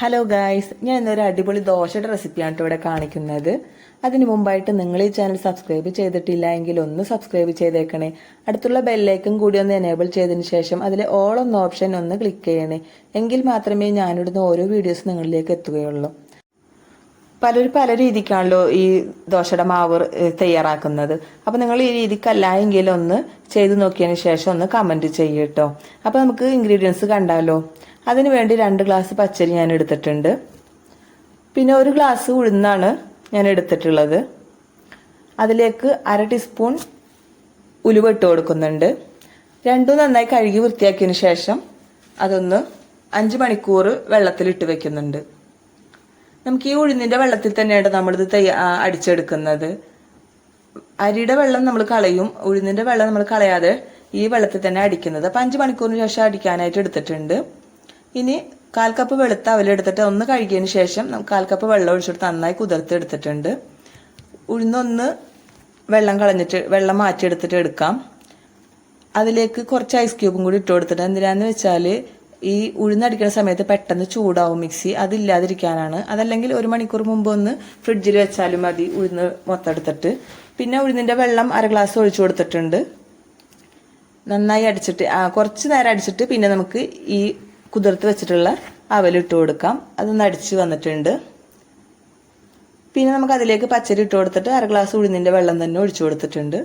Hello guys ഞാൻ ഇന്നൊരു അടിപൊളി ദോശയുടെ റെസിപ്പിയാണ് ഇവിടെ കാണിക്കുന്നത്. അതിന് മുമ്പായിട്ട് നിങ്ങൾ ഈ ചാനൽ സബ്സ്ക്രൈബ് ചെയ്തിട്ടില്ല എങ്കിൽ ഒന്ന് സബ്സ്ക്രൈബ് ചെയ്തേക്കണേ. അടുത്തുള്ള ബെല്ലേക്കും കൂടി ഒന്ന് എനേബിൾ ചെയ്തതിന് ശേഷം അതിൽ ഓൾ എന്ന ഓപ്ഷൻ ഒന്ന് ക്ലിക്ക് ചെയ്യണേ. എങ്കിൽ മാത്രമേ ഞാനിടുന്ന ഓരോ വീഡിയോസ് നിങ്ങളിലേക്ക് എത്തുകയുള്ളൂ. പലരും പല രീതിക്കാണല്ലോ ഈ ദോശയുടെ മാവ് തയ്യാറാക്കുന്നത്. അപ്പൊ നിങ്ങൾ ഈ രീതിക്കല്ല എങ്കിൽ ഒന്ന് ചെയ്ത് നോക്കിയതിന് ശേഷം ഒന്ന് കമന്റ് ചെയ്യട്ടോ അപ്പൊ നമുക്ക് ഇൻഗ്രീഡിയൻസ് കണ്ടാലോ? അതിന് വേണ്ടി രണ്ട് ഗ്ലാസ് പച്ചരി ഞാൻ എടുത്തിട്ടുണ്ട്. പിന്നെ ഒരു ഗ്ലാസ് ഉഴുന്നാണ് ഞാൻ എടുത്തിട്ടുള്ളത്. അതിലേക്ക് അര ടീസ്പൂൺ ഉലുവ ഇട്ട് കൊടുക്കുന്നുണ്ട്. രണ്ടും നന്നായി കഴുകി വൃത്തിയാക്കിയതിന് ശേഷം അതൊന്ന് അഞ്ച് മണിക്കൂർ വെള്ളത്തിലിട്ട് വെക്കുന്നുണ്ട്. നമുക്ക് ഈ ഉഴുന്നിന്റെ വെള്ളത്തിൽ തന്നെയാണ് നമ്മളിത് തയ്യ അടിച്ചെടുക്കുന്നത്. അരിയുടെ വെള്ളം നമ്മൾ കളയും. ഉഴുന്നിന്റെ വെള്ളം നമ്മൾ കളയാതെ ഈ വെള്ളത്തിൽ തന്നെ അടിക്കുന്നത്. അപ്പൊ അഞ്ച് മണിക്കൂറിന് ശേഷം അടിക്കാനായിട്ട് എടുത്തിട്ടുണ്ട്. ഇനി കാൽ കപ്പ് വെളുത്ത അവലെടുത്തിട്ട് ഒന്ന് കഴുകിയതിന് ശേഷം നമുക്ക് കാൽ കപ്പ് വെള്ളം ഒഴിച്ചെടുത്ത് നന്നായി കുതിർത്തെടുത്തിട്ടുണ്ട് ഉഴുന്നൊന്ന് വെള്ളം കളഞ്ഞിട്ട് വെള്ളം മാറ്റിയെടുത്തിട്ട് എടുക്കാം. അതിലേക്ക് കുറച്ച് ഐസ് ക്യൂബും കൂടി ഇട്ട് കൊടുത്തിട്ട് എന്തിനാന്ന് വെച്ചാൽ ഈ ഉഴുന്നടിക്കുന്ന സമയത്ത് പെട്ടെന്ന് ചൂടാവും മിക്സി. അതില്ലാതിരിക്കാനാണ്. അതല്ലെങ്കിൽ ഒരു മണിക്കൂർ മുമ്പ് ഒന്ന് ഫ്രിഡ്ജിൽ വെച്ചാലും മതി ഉഴുന്ന് മൊത്തം എടുത്തിട്ട്. പിന്നെ ഉഴുന്നിന്റെ വെള്ളം അര ഗ്ലാസ് ഒഴിച്ചു കൊടുത്തിട്ടുണ്ട്. നന്നായി അടിച്ചിട്ട് കുറച്ച് നേരം അടിച്ചിട്ട് പിന്നെ നമുക്ക് ഈ കുതിർത്ത് വെച്ചിട്ടുള്ള അവലിട്ട് കൊടുക്കാം. അതൊന്ന് അടിച്ച് വന്നിട്ടുണ്ട്. പിന്നെ നമുക്ക് അതിലേക്ക് പച്ചരി ഇട്ട് കൊടുത്തിട്ട് അര ഗ്ലാസ് ഉഴുന്നിന്റെ വെള്ളം തന്നെ ഒഴിച്ചു കൊടുത്തിട്ടുണ്ട്.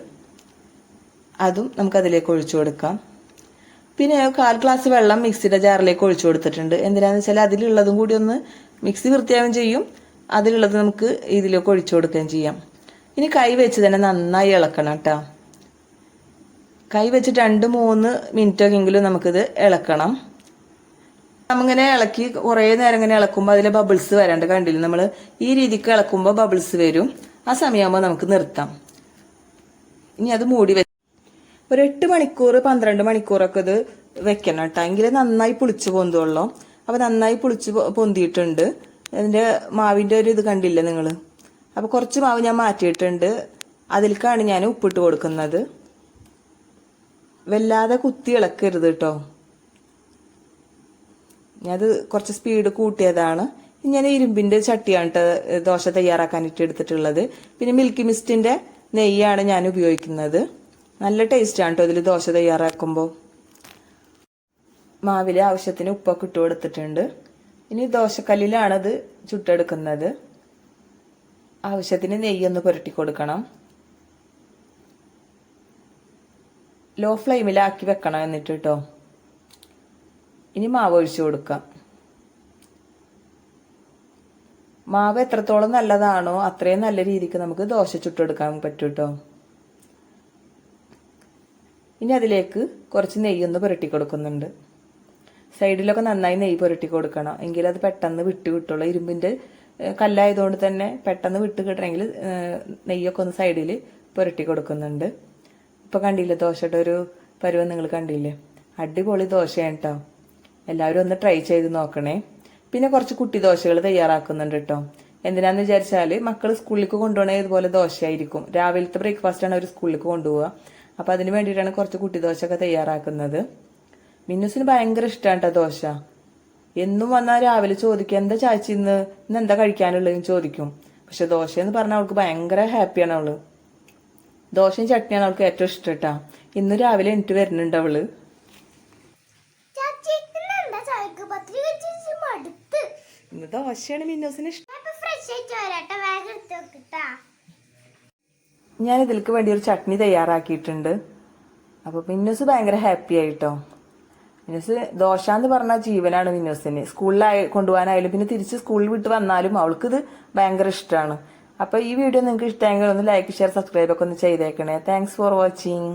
അതും നമുക്ക് അതിലേക്ക് ഒഴിച്ചു കൊടുക്കാം. പിന്നെ കാൽ ഗ്ലാസ് വെള്ളം മിക്സിയുടെ ജാറിലേക്ക് ഒഴിച്ചു കൊടുത്തിട്ടുണ്ട്. എന്തിനാന്ന് വെച്ചാൽ അതിലുള്ളതും കൂടി ഒന്ന് മിക്സി വൃത്തിയാവുകയും ചെയ്യും. അതിലുള്ളത് നമുക്ക് ഇതിലേക്ക് ഒഴിച്ചു കൊടുക്കുകയും ചെയ്യാം. ഇനി കൈ വെച്ച് തന്നെ നന്നായി ഇളക്കണം കേട്ടോ. കൈ വെച്ച് രണ്ട് മൂന്ന് മിനിറ്റൊക്കെങ്കിലും നമുക്കിത് ഇളക്കണം. നമ്മിങ്ങനെ ഇളക്കി കുറേ നേരം ഇങ്ങനെ ഇളക്കുമ്പോൾ അതിലെ ബബിൾസ് വരാണ്ട് കണ്ടില്ല? നമ്മൾ ഈ രീതിക്ക് ഇളക്കുമ്പോൾ ബബിൾസ് വരും. ആ സമയമാകുമ്പോൾ നമുക്ക് നിർത്താം. ഇനി അത് മൂടി ഒരു എട്ട് മണിക്കൂർ പന്ത്രണ്ട് മണിക്കൂറൊക്കെ ഇത് വെക്കണം കേട്ടോ. എങ്കിൽ നന്നായി പുളിച്ച് പൊന്തുള്ളൂ അപ്പൊ നന്നായി പുളിച്ച് പൊന്തിയിട്ടുണ്ട്. അതിന്റെ മാവിന്റെ ഒരു ഇത് കണ്ടില്ലേ നിങ്ങൾ അപ്പൊ കുറച്ച് മാവ് ഞാൻ മാറ്റിയിട്ടുണ്ട്. അതിലേക്കാണ് ഞാൻ ഉപ്പിട്ട് കൊടുക്കുന്നത്. വല്ലാതെ കുത്തി ഇളക്കരുത് കേട്ടോ. ഞാനത് കുറച്ച് സ്പീഡ് കൂട്ടിയതാണ്. ഞാൻ ഇരുമ്പിന്റെ ചട്ടിയാണ് ട്ടോ ദോശ തയ്യാറാക്കാനായിട്ട് എടുത്തിട്ടുള്ളത്. പിന്നെ മിൽക്കി മിസ്റ്റിന്റെ നെയ്യാണ് ഞാൻ ഉപയോഗിക്കുന്നത്. നല്ല ടേസ്റ്റാണ് കേട്ടോ ഇതിൽ ദോശ തയ്യാറാക്കുമ്പോൾ മാവിൽ ആവശ്യത്തിന് ഉപ്പൊക്കെ ഇട്ട് കൊടുത്തിട്ടുണ്ട്. ഇനി ദോശക്കല്ലിലാണത് ചുട്ടെടുക്കുന്നത്. ആവശ്യത്തിന് നെയ്യൊന്ന് പുരട്ടി കൊടുക്കണം. ലോ ഫ്ലെയിമിലാക്കി വെക്കണം എന്നിട്ട് കേട്ടോ ഇനി മാവ് ഒഴിച്ചു കൊടുക്കാം. മാവ് എത്രത്തോളം നല്ലതാണോ അത്രയും നല്ല രീതിക്ക് നമുക്ക് ദോശ ചുട്ടെടുക്കാൻ പറ്റും കേട്ടോ ഇനി അതിലേക്ക് കുറച്ച് നെയ്യ് ഒന്ന് പുരട്ടി കൊടുക്കുന്നുണ്ട്. സൈഡിലൊക്കെ നന്നായി നെയ്യ് പുരട്ടി കൊടുക്കണം. എങ്കിൽ അത് പെട്ടെന്ന് വിട്ട് കിട്ടുള്ളൂ. ഇരുമ്പിന്റെ കല്ലായതുകൊണ്ട് തന്നെ പെട്ടെന്ന് വിട്ട് കിട്ടണമെങ്കിൽ നെയ്യൊക്കെ ഒന്ന് സൈഡിൽ പുരട്ടി കൊടുക്കുന്നുണ്ട്. ഇപ്പൊ കണ്ടില്ലേ ദോശയുടെ ഒരു പരുവം നിങ്ങൾ കണ്ടില്ലേ? അടിപൊളി ദോശയാണ് കേട്ടോ എല്ലാവരും ഒന്ന് ട്രൈ ചെയ്ത് നോക്കണേ. പിന്നെ കുറച്ച് കുട്ടി ദോശകൾ തയ്യാറാക്കുന്നുണ്ട് കേട്ടോ എന്തിനാന്ന് വിചാരിച്ചാൽ മക്കൾ സ്കൂളിലേക്ക് കൊണ്ടുപോകണേ ഇതുപോലെ ദോശയായിരിക്കും. രാവിലത്തെ ബ്രേക്ക്ഫാസ്റ്റ് ആണ് അവർ സ്കൂളിലേക്ക് കൊണ്ടുപോവുക. അപ്പൊ അതിന് വേണ്ടിയിട്ടാണ് കുറച്ച് കുട്ടി ദോശ ഒക്കെ തയ്യാറാക്കുന്നത്. മിന്നുസിന് ഭയങ്കര ഇഷ്ടമാണ് കേട്ടോ ദോശ. എന്നും വന്നാൽ രാവിലെ ചോദിക്കും എന്താ ചാച്ചി ഇന്ന്? ഇന്ന് എന്താ കഴിക്കാനുള്ളതെന്ന് ചോദിക്കും. പക്ഷെ ദോശ എന്ന് പറഞ്ഞാൽ അവൾക്ക് ഭയങ്കര ഹാപ്പിയാണ് അവൾ. ദോശയും ചട്നിയാണ് അവൾക്ക് ഏറ്റവും ഇഷ്ടം കേട്ടാ ഇന്ന് രാവിലെ എനിക്ക് വരുന്നുണ്ട് അവൾ. ഇന്ന് ദോശയാണ് മിന്നോസിന് ഇഷ്ടം. ഞാൻ ഇതിലേക്ക് വേണ്ടി ഒരു ചട്നി തയ്യാറാക്കിയിട്ടുണ്ട്. അപ്പോൾ മിന്നൂസ് ഭയങ്കര ഹാപ്പി ആയിട്ടോ. മിന്നൂസ് ദോശ എന്ന് പറഞ്ഞ ജീവനാണ് മിന്നൂസിന്. സ്കൂളിലായി കൊണ്ടുപോകാനായാലും പിന്നെ തിരിച്ച് സ്കൂളിൽ വിട്ട് വന്നാലും അവൾക്ക് ഇത് ഭയങ്കര ഇഷ്ടമാണ് അപ്പോൾ ഈ വീഡിയോ നിങ്ങൾക്ക് ഇഷ്ടമെങ്കിൽ ഒന്ന് ലൈക്ക് ഷെയർ സബ്സ്ക്രൈബ് ഒക്കെ ഒന്ന് ചെയ്തേക്കണേ. Thanks for watching